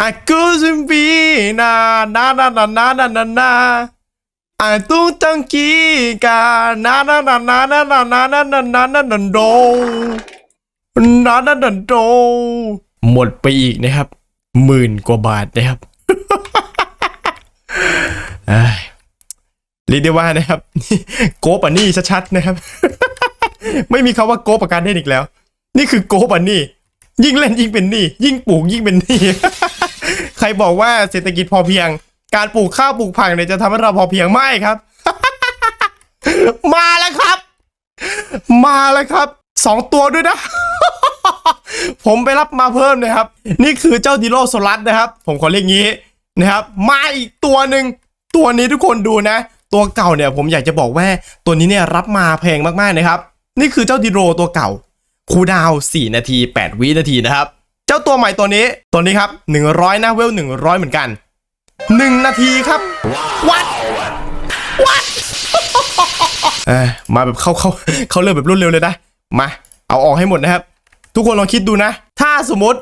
อากูซิมบีนานานานานานานานาอาตุ้งตังกีกานานานานานานานานานานานานาโดนานานาโดหมดไปอีกนะครับหมื่นกว่าบาทนะครับเรียกได้ว่านะครับ โกปันนี่ชัดๆนะครับ ไม่มีคำว่าโกปาการเล่นอีกแล้ว นี่คือโกปันนี่ยิ่งเล่นยิ่งเป็นนี้ยิ่งปลูกยิ่งเป็นนี้ ใครบอกว่าเศรษฐกิจพอเพียง การปลูกข้าวปลูกผักเนี่ยจะทำให้เราพอเพียงไม่ครับ มาแล้วครับ มาแล้วครับสองตัวด้วยนะ ผมไปรับมาเพิ่มนะครับ นี่คือเจ้าดิโลโซลัสนะครับ ผมขอเรียกงี้นะครับ มาอีกตัวหนึ่งตัวนี้ทุกคนดูนะ ตัวเก่าเนี่ยผมอยากจะบอกว่าตัวนี้เนี่ยรับมาแพงมากๆนะครับ นี่คือเจ้าดิโรตัวเก่าคูดาว 4 นาที 8 วินาทีนะครับ จ้าตัวใหม่ตัวนี้ตัวนี้ครับ 100นะเวล 100 เหมือนกัน 1 นาทีครับวัดวัดเออมาแบบเข้าเข้าเข้าเรื่องแบบรวดเร็วเลยนะมา เอาออกให้หมดนะครับ ทุกคนลองคิดดูนะ ถ้าสมมติ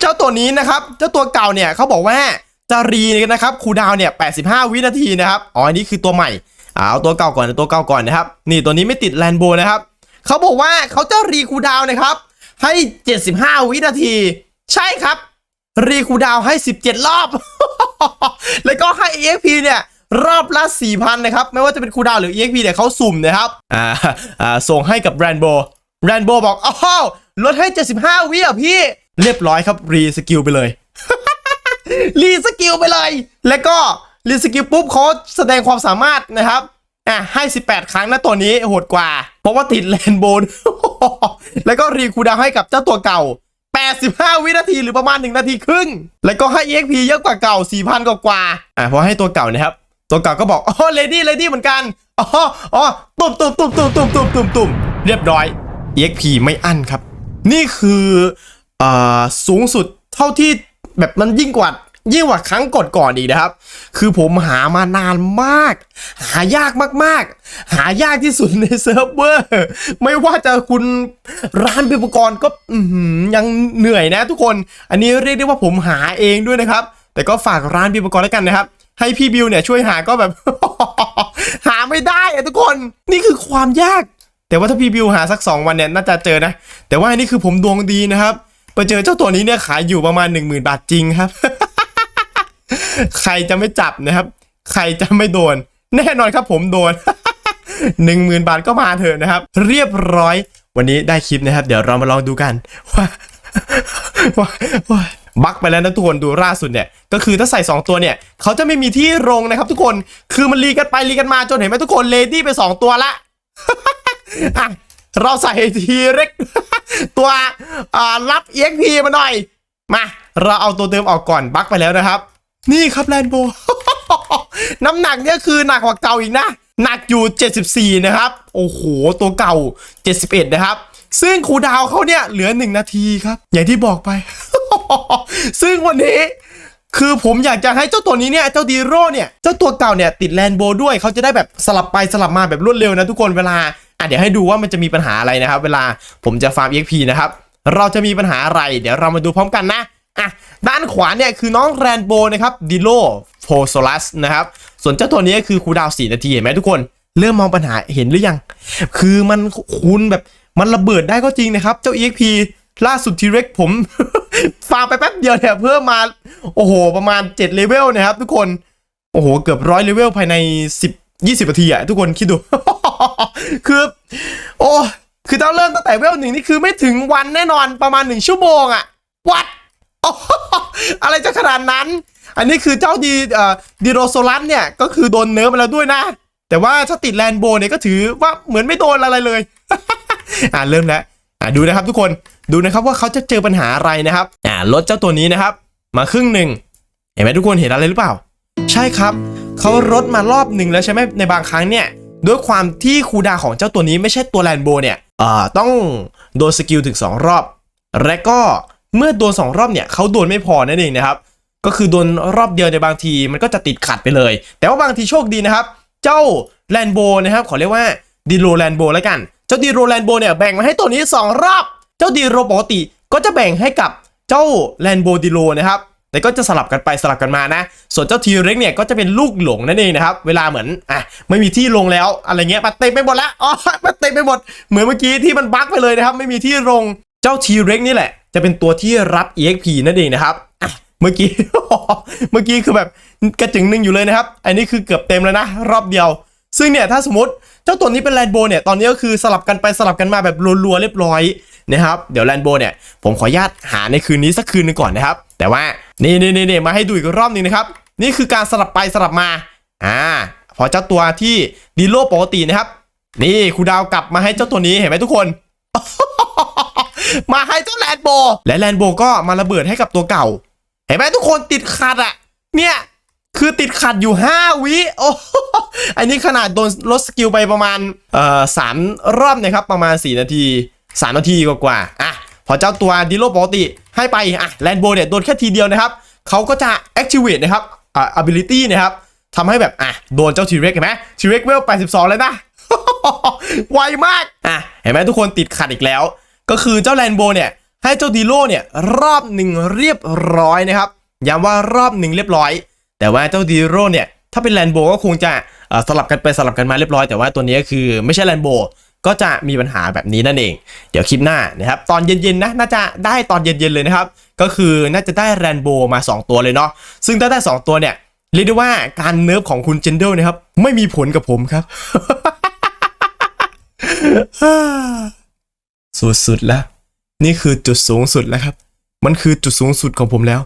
เจ้าตัวนี้นะครับ เจ้าตัวเก่าเนี่ยเขาบอกว่าจะรีนะครับคูดาวเนี่ย 85 วินาทีนะครับอ๋ออันนี้คือตัวใหม่เอาตัวเก่าก่อนตัวเก่าก่อนนะครับ นี่ตัวนี้ไม่ติดแลนโบนะครับเขาบอกว่าเขาจะรีคูดาวน์นะครับให้ 75 วินาที ใช่ครับ รีคูดาวให้ 17 รอบ แล้วก็ให้ EXP เนี่ยรอบละ4,000 นะครับ ไม่ว่าจะเป็นคูดาวหรือ EXP เนี่ยเขาสุ่มนะครับ อ่า อ่า ส่งให้กับแรนโบแรนโบบอกอ้าวลดให้ 75 วิอะพี่ เรียบร้อยครับ รีสกิลไปเลย รีสกิลไปเลย แล้วก็รีสกิลปุ๊บเขาแสดงความสามารถนะครับอะให้ 18 ครั้งนะตัวนี้โหดกว่า เพราะว่าติดแลนโบนแล้วก็รีคูดาวให้กับเจ้าตัวเก่า 85 วินาทีหรือประมาณ 1 นาทีครึ่ง แล้วก็ให้ EXP เยอะกว่าเก่า 4,000 กว่ากว่าอะพอให้ตัวเก่านะครับ ตัวเก่าก็บอกอ๋อเลดี้เลดี้เหมือนกันอ๋ออ๋อตุ่มตุ่มตุ่มตุ่มตุ่มตุ่มตุ่มตุ่มเรียบร้อย EXP ไม่อั้นครับ นี่คืออ่าสูงสุดเท่าที่แบบมันยิ่งกว่า ยิ่งกว่าครั้งก่อนๆอีกนะครับ คือผมหามานานมาก หายากมากๆ หายากที่สุดในเซิร์ฟเวอร์ ไม่ว่าจะคุณร้านอุปกรณ์ก็ยังเหนื่อยนะทุกคน อันนี้เรียกได้ว่าผมหาเองด้วยนะครับ แต่ก็ฝากร้านอุปกรณ์แล้วกันนะครับ ให้พี่บิวเนี่ยช่วยหาก็แบบ หาไม่ได้อะทุกคน นี่คือความยาก แต่ว่าถ้าพี่บิวหาสัก 2 วันเนี่ยน่าจะเจอนะ แต่ว่านนี้คือผมดวงดีนะครับ ไปเจอเจ้าตัวนี้เนี่ยขายอยู่ประมาณ 1 0,000 บาทจริงครับ ใครจะไม่จับนะครับ ใครจะไม่โดน แน่นอนครับผมโดนหนึ่งหมื่นบาทก็มาเถอะนะครับ เรียบร้อย วันนี้ได้คลิปนะครับ เดี๋ยวเรามาลองดูกันว่าว่าวาบักไปแล้วนะทุกคนดูล่าสุดเนี่ย ก็คือถ้าใส่ 2 ตัวเนี่ย เขาจะไม่มีที่ลงนะครับทุกคนคือมันรีกันไปรีกันมาจนเห็นไหมทุกคนเลดี้ไป 2 ตัวละอะเราใส่ทีเล็กตัวอ่ารับ EXP มาหน่อย มา เราเอาตัวเดิมออกก่อนบักไปแล้วนะครับ นี่ครับแลนโบ น้ำหนักเนี่ยคือหนักกว่าเก่าอีกนะ หนักอยู่ 74 นะครับ โอ้โห ตัวเก่า 71 นะครับ ซึ่งคูดาวเขาเนี่ยเหลือ 1 นาทีครับ อย่างที่บอกไป ซึ่งวันนี้คือผมอยากจะให้เจ้าตัวนี้เนี่ย เจ้าดีโร่เนี่ย เจ้าตัวเก่าเนี่ยติดแลนโบด้วยเขาจะได้แบบสลับไปสลับมาแบบรวดเร็วนะทุกคนเวลาอะเดี๋ยวให้ดูว่ามันจะมีปัญหาอะไรนะครับ เวลาผมจะฟาร์ม EXP นะครับ เราจะมีปัญหาอะไร เดี๋ยวเรามาดูพร้อมกันนะ อะด้านขวาเนี่ยคือน้องแรนโบนะครับดิโลโฟโซลัสนะครับส่วนเจ้าตัวนี้คือคูดาวน์4นาทีเห็นไหมทุกคน เริ่มมองปัญหาเห็นหรือยัง คือมันคูณแบบมันระเบิดได้ก็จริงนะครับ เจ้า EXP ล่าสุดทีเร็กผมฟาร์มไปแป๊บเดียวเนี่ยเพิ่มมา โอ้โห ประมาณ 7 เลเวลนะครับทุกคน โอ้โห เกือบร้อยเลเวลภายใน 10 20นาทีอะทุกคนคิดดู คือ โอ้ คือถ้าเริ่มตั้งแต่เวลหนึ่งนี่คือไม่ถึงวันแน่นอนประมาณ 1 ชั่วโมงอะวัด อะไรจะขนาดนั้น อันนี้คือเจ้าดีเอ่อดีโรโซลัสเนี่ยก็คือโดนเนิร์ฟไปแล้วด้วยนะ แต่ว่าถ้าติดแลนโบเนี่ยก็ถือว่าเหมือนไม่โดนอะไรเลย อ่าเริ่มแล้วอ่าดูนะครับทุกคนดูนะครับว่าเขาจะเจอปัญหาอะไรนะครับอ่าลดเจ้าตัวนี้นะครับ มาครึ่งหนึ่งเห็นไหมทุกคนเห็นอะไรหรือเปล่า ใช่ครับเขาลดมารอบหนึ่งแล้วใช่ไหมในบางครั้งเนี่ยด้วยความที่คูดาของเจ้าตัวนี้ไม่ใช่ตัวแลนโบเนี่ยเอ่อต้องโดนสกิลถึง 2 รอบ และก็ เมื่อโดน 2 รอบเนี่ยเขาโดนไม่พอนั่นเองนะครับ ก็คือโดนรอบเดียวในบางทีมันก็จะติดขัดไปเลย แต่ว่าบางทีโชคดีนะครับ เจ้าแลนโบนะครับขอเรียกว่าดีโรแลนโบแล้วกัน เจ้าดีโรแลนโบเนี่ยแบ่งมาให้ตัวนี้ 2 รอบ เจ้าดีโรปกติก็จะแบ่งให้กับเจ้าแลนโบดีโรนะครับแต่ก็จะสลับกันไปสลับกันมานะ ส่วนเจ้าทีเร็กเนี่ยก็จะเป็นลูกหลงนั่นเองนะครับ เวลาเหมือนอะไม่มีที่ลงแล้วอะไรเงี้ยมันเต็มไปหมดแล้วอ๋อมันเต็มไปหมด เหมือนเมื่อกี้ที่มันบั๊กไปเลยนะครับ ไม่มีที่ลง เจ้าทีเร็กนี่แหละ จะเป็นตัวที่รับ EXP นั่นเองนะครับเมื่อกี้ เมื่อกี้คือแบบกระจึงหนึ่งอยู่เลยนะครับ อันนี้คือเกือบเต็มแล้วนะ รอบเดียว ซึ่งเนี่ยถ้าสมมติเจ้าตัวนี้เป็นแลนโบเนี่ย ตอนนี้ก็คือสลับกันไปสลับกันมาแบบรัวๆเรียบร้อยนะครับ เดี๋ยวแลนโบเนี่ย ผมขออนุญาตหาในคืนนี้สักคืนหนึงก่อนนะครับ แต่ว่า นี่นี่นี่นี่มาให้ดูอีกรอบหนึงนะครับ นี่คือการสลับไปสลับมา อ่า พอเจ้าตัวที่ดีโลปกตินะครับ นี่ครูดาวกลับมาให้เจ้าตัวนี้เห็นไหมทุกคน มาให้เจ้าแลนโบและแลนโบก็มาระเบิดให้กับตัวเก่า เห็นไหมทุกคนติดขัดอะเนี่ยคือติดขัดอยู่ 5 วิโอ้อันนี้ขนาดโดนลดสกิลไปประมาณเอ่อสามรอบนะครับประมาณ 4 นาที 3 นาทีกว่าๆอะพอเจ้าตัวดิโลปกติให้ไปอะแลนโบเนี่ยโดนแค่ทีเดียวนะครับเขาก็จะ activate นะครับอ่า ability นะครับทำให้แบบอะโดนเจ้าทีเร็กเห็นไหมทีเร็กเวล82เลยนะไวมากอะเห็นไหมทุกคนติดขัดอีกแล้ว ก็คือเจ้าแลนโบเนี่ยให้เจ้าดีโลเนี่ยรอบหนึ่งเรียบร้อยนะครับย้ำว่ารอบหนึ่งเรียบร้อย แต่ว่าเจ้าดีโรเนี่ยถ้าเป็นแลนโบก็คงจะสลับกันไปสลับกันมาเรียบร้อยแต่ว่าตัวนี้ก็คือไม่ใช่แลนโบก็จะมีปัญหาแบบนี้นั่นเอง เดี๋ยวคลิปหน้านะครับตอนเย็นๆนะน่าจะได้ตอนเย็นๆเลยนะครับ ก็คือน่าจะได้แลนโบมา 2 ตัวเลยเนาะซึ่งถ้าได้ 2 ตัวเนี่ยเรียกได้ว่าการเนิร์ฟของคุณเจนเดลนะครับ ไม่มีผลกับผมครับ สุดๆแล้ว นี่คือจุดสูงสุดแล้วครับ มันคือจุดสูงสุดของผมแล้ว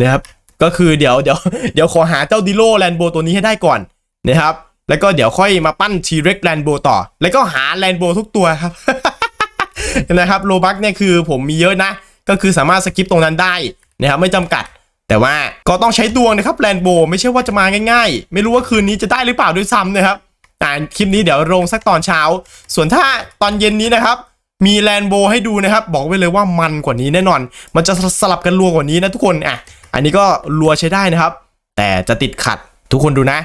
นะครับ ก็คือเดี๋ยวเดี๋ยวเดี๋ยวขอหาเจ้าดิโลแลนโบตัวนี้ให้ได้ก่อนนะครับ แล้วก็เดี๋ยวค่อยมาปั้นทีเร็กแลนโบต่อ แล้วก็หาแลนโบทุกตัวครับนะครับโลบักเนี่ยคือผมมีเยอะนะ ก็คือสามารถสกิปตรงนั้นได้นะครับไม่จำกัด แต่ว่าก็ต้องใช้ดวงนะครับแลนโบไม่ใช่ว่าจะมาง่ายๆ ไม่รู้ว่าคืนนี้จะได้หรือเปล่าด้วยซ้ำนะครับอ่าคลิปนี้เดี๋ยวลงสักตอนเช้า ส่วนถ้าตอนเย็นนี้นะครับ มีแลนโบให้ดูนะครับ บอกไว้เลยว่ามันกว่านี้แน่นอน มันจะสลับกันรัวกว่านี้นะทุกคนอะอันนี้ก็รัวใช้ได้นะครับ แต่จะติดขัดทุกคนดูนะ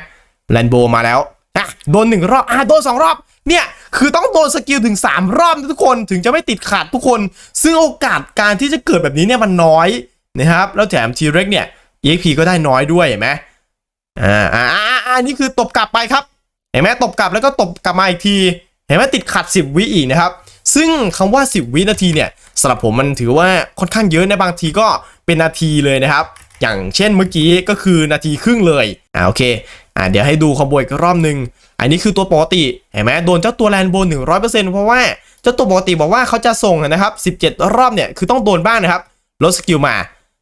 แลนโบมาแล้วอะโดนหนึ่งรอบอะโดนสองรอบเนี่ยคือต้องโดนสกิลถึง 3 รอบนะทุกคนถึงจะไม่ติดขัดทุกคน ซึ่งโอกาสการที่จะเกิดแบบนี้เนี่ยมันน้อยนะครับแล้วแถมทีเร็กเนี่ย EXP ก็ได้น้อยด้วยเห็นไหมอ่าอ่าอ่าอ่านี่คือตบกลับไปครับ เห็นไหมตบกลับแล้วก็ตบกลับมาอีกที เห็นไหมติดขัด 10 วิอีกนะครับ ซึ่งคำว่า 10 วินาทีเนี่ยสำหรับผมมันถือว่าค่อนข้างเยอะในะบางทีก็เป็นนาทีเลยนะครับ อย่างเช่นเมื่อกี้ก็คือนาทีครึ่งเลยอ่าโอเคอ่าเดี๋ยวให้ดูคอมโบอีกรอบหนึ่งอันนี้คือตัวปกติเห็นไหมโดนเจ้าตัวแลนโบน100%เปอร์เซ็นต์เพราะว่าเจ้าตัวปกติบอกว่าเขาจะส่งนะครับ17รอบเนี่ยคือต้องโดนบ้างนะครับลดสกิลมา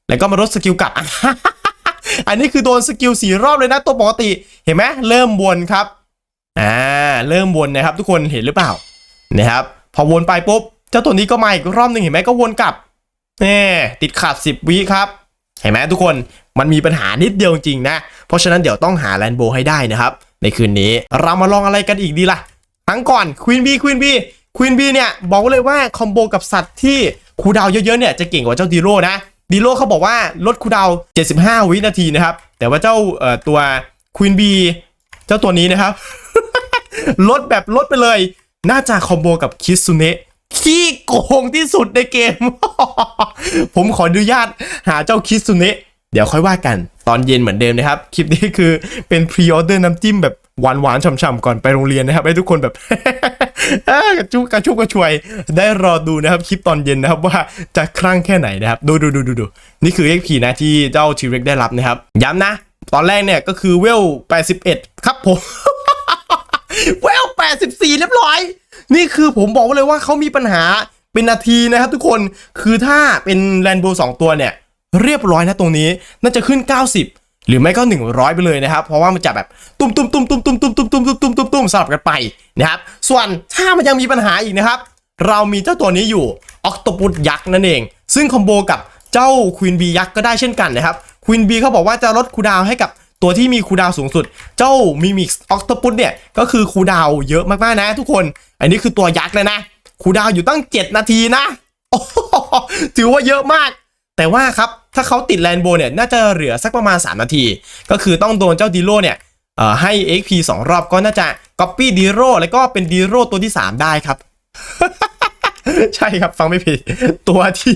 แล้วก็มาลดสกิลกลับ อันนี้คือโดนสกิลสี่รอบเลยนะตัวปกติเห็นไหมเริ่มวนครับอ่าเริ่มวนนะครับทุกคนเห็นหรือเปล่านะครับ พอวนไปปุ๊บเจ้าตัวนี้ก็มาอีกรอบหนึ่งเห็นไหมก็วนกลับแน่ติดขัด 10 วิครับ เห็นไหมทุกคนมันมีปัญหานิดเดียวจริงๆนะ เพราะฉะนั้นเดี๋ยวต้องหาแลนโบให้ได้นะครับ ในคืนนี้เรามาลองอะไรกันอีกดีล่ะทั้งก่อนควีนบีควีนบีควีนบีเนี่ยบอกเลยว่าคอมโบกับสัตว์ที่คูดาวเยอะๆเนี่ยจะเก่งกว่าเจ้าดีโร่นะดีโร่เขาบอกว่าลดคูดาว 75 วินาทีนะครับ แต่ว่าเจ้าเอ่อตัวควีนบีเจ้าตัวนี้นะครับ ลดแบบลดไปเลย น่าจะคอมโบกับคิสุเนะขี้โกงที่สุดในเกม ผมขออนุญาตหาเจ้าคิสุเนะเดี๋ยวค่อยว่ากันตอนเย็นเหมือนเดิมนะครับ คลิปนี้คือเป็นพรีออเดอร์น้ำจิ้มแบบหวานๆฉ่ำๆก่อนไปโรงเรียนนะครับ ให้ทุกคนแบบกระจุกกระชุบกระชวย ได้รอดูนะครับ คลิปตอนเย็นนะครับว่าจะคลั่งแค่ไหนนะครับ ดูดูดูดูดูนี่คือ XP นะที่เจ้าทีเร็กได้รับนะครับ ย้ำนะ ตอนแรกเนี่ยก็คือเวล 81 ครับผม เวล84เรียบร้อย นี่คือผมบอกเลยว่าเขามีปัญหาเป็นนาทีนะครับทุกคนคือถ้าเป็นแลนโบสองตัวเนี่ย เรียบร้อยนะตรงนี้น่าจะขึ้น 90 หรือไม่ก็ 100 ไปเลยนะครับ เพราะว่ามันจะแบบตุ้มตุ้มตุ้มตุ้มตุ้มตุ้มตุ้มตุ้มตุ้มตุ้มตุ้มตุ้มสลับกันไปนะครับส่วนถ้ามันยังมีปัญหาอีกนะครับ เรามีเจ้าตัวนี้อยู่ออกตปุสยักษ์นั่นเอง ซึ่งคอมโบกับเจ้าควีนบียักษ์ก็ได้เช่นกันนะครับควีนบีเขาบอกว่าจะลดคูดาวให้กับ ตัวที่มีคูดาวสูงสุด เจ้ามิมิกออกตปุสเนี่ยก็คือคูดาวเยอะมากๆนะทุกคน อันนี้คือตัวยักษ์เลยนะคูดาวอยู่ตั้ง 7 นาทีนะถือว่าเยอะมาก แต่ว่าครับถ้าเขาติดแลนโบเนี่ยน่าจะเหลือสักประมาณ 3 นาที ก็คือต้องโดนเจ้าดีโร่เนี่ยเอ่อให้ XP 2 รอบก็น่าจะ Copy ดีโร่แล้วก็เป็นดีโร่ตัวที่ 3 ได้ครับ ใช่ครับฟังไม่ผิด ตัวที่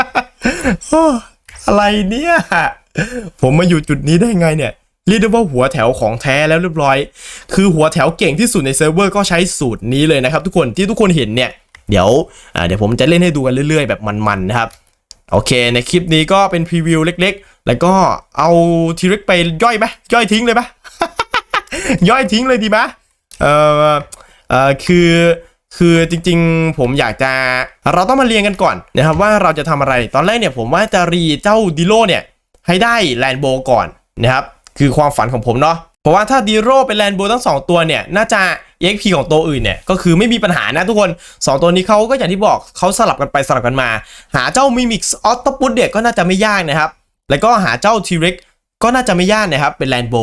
3 อะไรเนี่ย ผมมาอยู่จุดนี้ได้ไงเนี่ย เรียกได้ว่าหัวแถวของแท้แล้วเรียบร้อย คือหัวแถวเก่งที่สุดในเซิร์ฟเวอร์ก็ใช้สูตรนี้เลยนะครับ ทุกคนที่ทุกคนเห็นเนี่ย เดี๋ยวเดี๋ยวผมจะเล่นให้ดูกันเรื่อยๆ แบบมันๆนะครับ โอเค ในคลิปนี้ก็เป็นพรีวิวเล็กๆ แล้วก็เอาทีริกไปย่อยไหมย่อยทิ้งเลยไหมย่อยทิ้งเลยดีไหมเออเออคือคือจริงๆ ผมอยากจะเราต้องมาเรียงกันก่อนนะครับว่าเราจะทำอะไรตอนแรกเนี่ยผมว่าจะรีเจ้าดิโลเนี่ย ให้ได้แลนโบก่อนนะครับคือความฝันของผมเนาะเพราะว่าถ้าดีโร่เป็นแลนโบทั้งสองตัวเนี่ย น่าจะ EXP ของตัวอื่นเนี่ยก็คือไม่มีปัญหานะทุกคน 2 ตัวนี้เขาก็อย่างที่บอกเขาสลับกันไปสลับกันมา หาเจ้ามิมิกซ์ออตโตปุตเด็กก็น่าจะไม่ยากนะครับ แล้วก็หาเจ้าทีเร็กก็น่าจะไม่ยากนะครับเป็นแลนโบ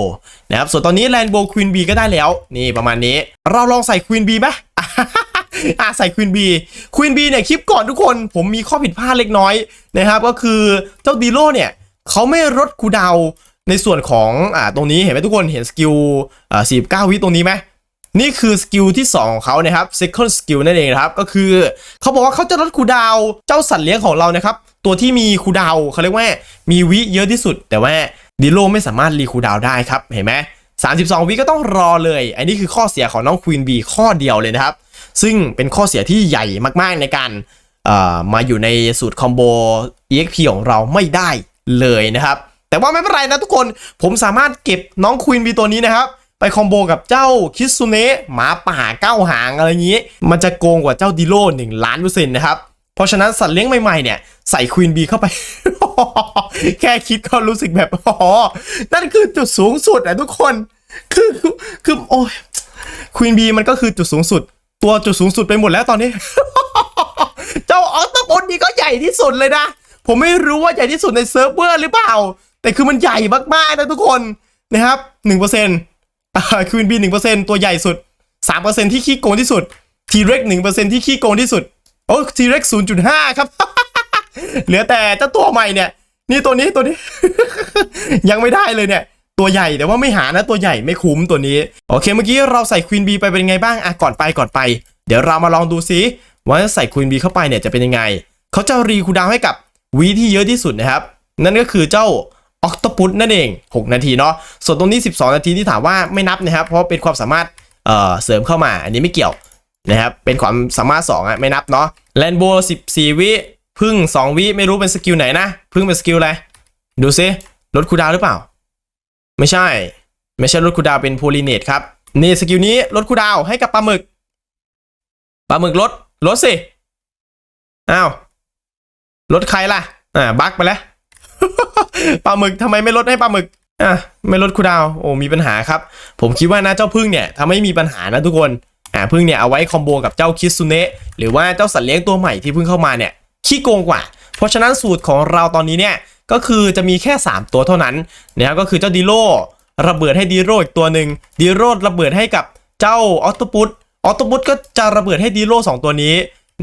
นะครับส่วนตอนนี้แลนโบควีนบีก็ได้แล้ว นี่ประมาณนี้ เราลองใส่ควีนบีไหมอะใส่ควีนบีควีนบีเนี่ยคลิปก่อนทุกคน ผมมีข้อผิดพลาดเล็กน้อยนะครับ ก็คือเจ้าดีโลเนี่ย เขาไม่ลดคูดาวในส่วนของอ่าตรงนี้เห็นไหมทุกคนเห็นสกิลอ่า49วิตรงนี้ไหมนี่คือสกิลที่ 2 ของเขานะครับ second skill นั่นเองนะครับ ก็คือเขาบอกว่าเขาจะลดคูดาวเจ้าสัตว์เลี้ยงของเรานะครับ ตัวที่มีคูดาวเขาเรียกว่ามีวิเยอะที่สุด แต่ว่าดิโลไม่สามารถรีคูดาวได้ครับ เห็นไหม32 วิก็ต้องรอเลย อันนี้คือข้อเสียของน้องควีนบีข้อเดียวเลยนะครับ ซึ่งเป็นข้อเสียที่ใหญ่มากๆในการมาอยู่ในสูตรคอมโบ EXP ของเราไม่ได้ เลยนะครับ แต่ว่าไม่เป็นไรนะทุกคนผมสามารถเก็บน้องควีนบีตัวนี้นะครับ ไปคอมโบกับเจ้าคิสุเนะหมาป่าเก้าหางอะไรอย่างนี้ มันจะโกงกว่าเจ้าดิโล1ล้านเปอร์เซ็นต์นะครับเพราะฉะนั้นสัตว์เลี้ยงใหม่ๆเนี่ยใส่ควีนบีเข้าไป แค่คิดก็รู้สึกแบบอ๋อนั่นคือจุดสูงสุดอะทุกคนคือคือโอ้ยควีนบีมันก็คือจุดสูงสุด ตัวจุดสูงสุดไปหมดแล้วตอนนี้ เจ้าออตโปนนี่ก็ใหญ่ที่สุดเลยนะ ผมไม่รู้ว่าใหญ่ที่สุดในเซิร์ฟเวอร์หรือเปล่า แต่คือมันใหญ่มากๆนะทุกคนนะครับหนึ่งเปอร์เซ็นต์ควีนบีหนึ่งเปอร์เซ็นต์ตัวใหญ่สุดสามเปอร์เซ็นต์ที่ขี้โกงที่สุดทีเร็กหนึ่งเปอร์เซ็นต์ที่ขี้โกงที่สุดโอ้ทีเร็กศูนย์จุดห้าครับ เหลือแต่เจ้าตัวใหม่เนี่ย นี่ตัวนี้ตัวนี้ ยังไม่ได้เลยเนี่ยตัวใหญ่แต่ว่าไม่หานะตัวใหญ่ไม่คุ้มตัวนี้ โอเคเมื่อกี้เราใส่ควีนบีไปเป็นไงบ้างอะก่อนไปก่อนไป เดี๋ยวเรามาลองดูซิว่าใส่ควีนบีเข้าไปเนี่ยจะเป็นยังไง เขาจะรีคูดาวให้กับ วีที่เยอะที่สุดนะครับ นั่นก็คือเจ้าออกต p ปุนั่นเอง 6 นาทีเนาะส่วนตรงนี้ 12 นาทีที่ถามว่าไม่นับนะครับ เพราะเป็นความสามารถเเสริมเข้ามา อันนี้ไม่เกี่ยวนะครับเป็นความสามารถ 2อะไม่นับเนาะแลนโบ14 วิพึ่ง 2 วิไม่รู้เป็นสกิลไหนนะพึ่งเป็นสกิลอะไรดูซิลดคูดาวหรือเปล่า ไม่ใช่ ไม่ใช่ลดคูดาวเป็นโพลีเนตครับนี่สกิลนี้ลดคูดาวให้กับปลาหมึกปลาหมึกลดลดสิอ้าว ลดใครล่ะ อ่าบั๊กไปแล้ว ปลาหมึกทำไมไม่ลดให้ปลาหมึก อะไม่ลดคูลดาวน์โอ้มีปัญหาครับ ผมคิดว่านะเจ้าพึ่งเนี่ยทำให้มีปัญหานะทุกคน อ่าพึ่งเนี่ยเอาไว้คอมโบกับเจ้าคิสุเนะหรือว่าเจ้าสัตว์เลี้ยงตัวใหม่ที่เพิ่งเข้ามาเนี่ยขี้โกงกว่า เพราะฉะนั้นสูตรของเราตอนนี้เนี่ยก็คือจะมีแค่ 3 ตัวเท่านั้นนะครับก็คือเจ้าดีโลระเบิดให้ดีโรอีกตัวหนึ่งดีโรระเบิดให้กับเจ้าออตปุตออตปุตก็จะระเบิดให้ดีโรสองตัวนี้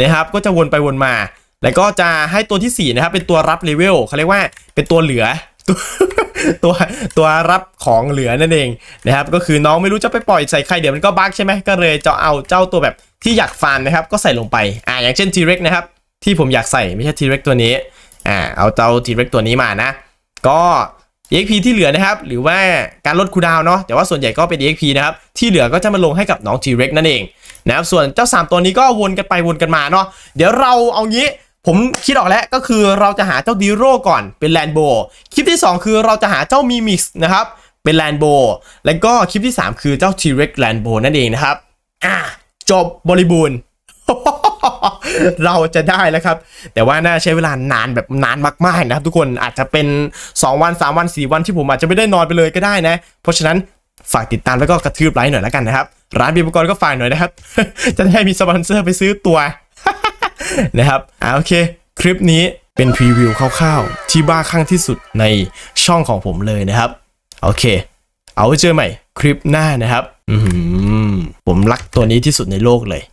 นะครับก็จะวนไปวนมา แล้วก็จะให้ตัวที่4นะครับเป็นตัวรับเลเวลเขาเรียกว่าเป็นตัวเหลือตัวตัวตวรับของเหลือนั่นเองนะครับก็คือน้องไม่รู้จะไปปล่อยใส่ใครเดี๋ยวมันก็บั๊กใช่ไหมก็เลยจะเอาเจ้าตัวแบบที่อยากฟาร์มนะครับก็ใส่ลงไปอ่าอย่างเช่น T-Rex นะครับที่ผมอยากใส่ไม่ใช่ T-Rex ตัวนี้อ่าเอาเจ้า T-Rex ตัวนี้มานะ ก็ EXP ที่เหลือนะครับ หรือว่าการลดคูดาวเนาะแต่ว่าส่วนใหญ่ก็เป็น EXP นะครับที่เหลือก็จะมาลงให้กับน้อง T-Rex นั่นเองนะครับส่วนเจ้า 3 ตัวนี้ก็วนกันไปวนกันมาเนาะเดี๋ยวเราเอางี้ ผมคิดออกแล้วก็คือเราจะหาเจ้าดีโร่ก่อนเป็นแลนโบคลิปที่ 2 คือเราจะหาเจ้ามีมิกซ์นะครับเป็นแลนโบแล้วก็คลิปที่ 3 คือเจ้า T-Rex แลนโบนั่นเองนะครับ อะจบบริบูรณ์ เราจะได้แล้วครับ แต่ว่าน่าใช้เวลานานแบบนานมากๆนะครับ ทุกคนอาจจะเป็น 2 วัน 3 วัน 4 วันที่ผมอาจจะไม่ได้นอนไปเลยก็ได้นะ เพราะฉะนั้นฝากติดตามแล้วก็กระทืบไลค์หน่อยแล้วกันนะครับ ร้านบีบกรก็ฝากหน่อยนะครับ จะได้มีสปอนเซอร์ไปซื้อตัว นะครับอ่าโอเค คลิปนี้เป็นพรีวิวคร่าวๆ ที่บ้าคลั่งที่สุดในช่องของผมเลยนะครับ โอเค เอาไว้เจอใหม่คลิปหน้านะครับอืผมรักตัวนี้ที่สุดในโลกเลย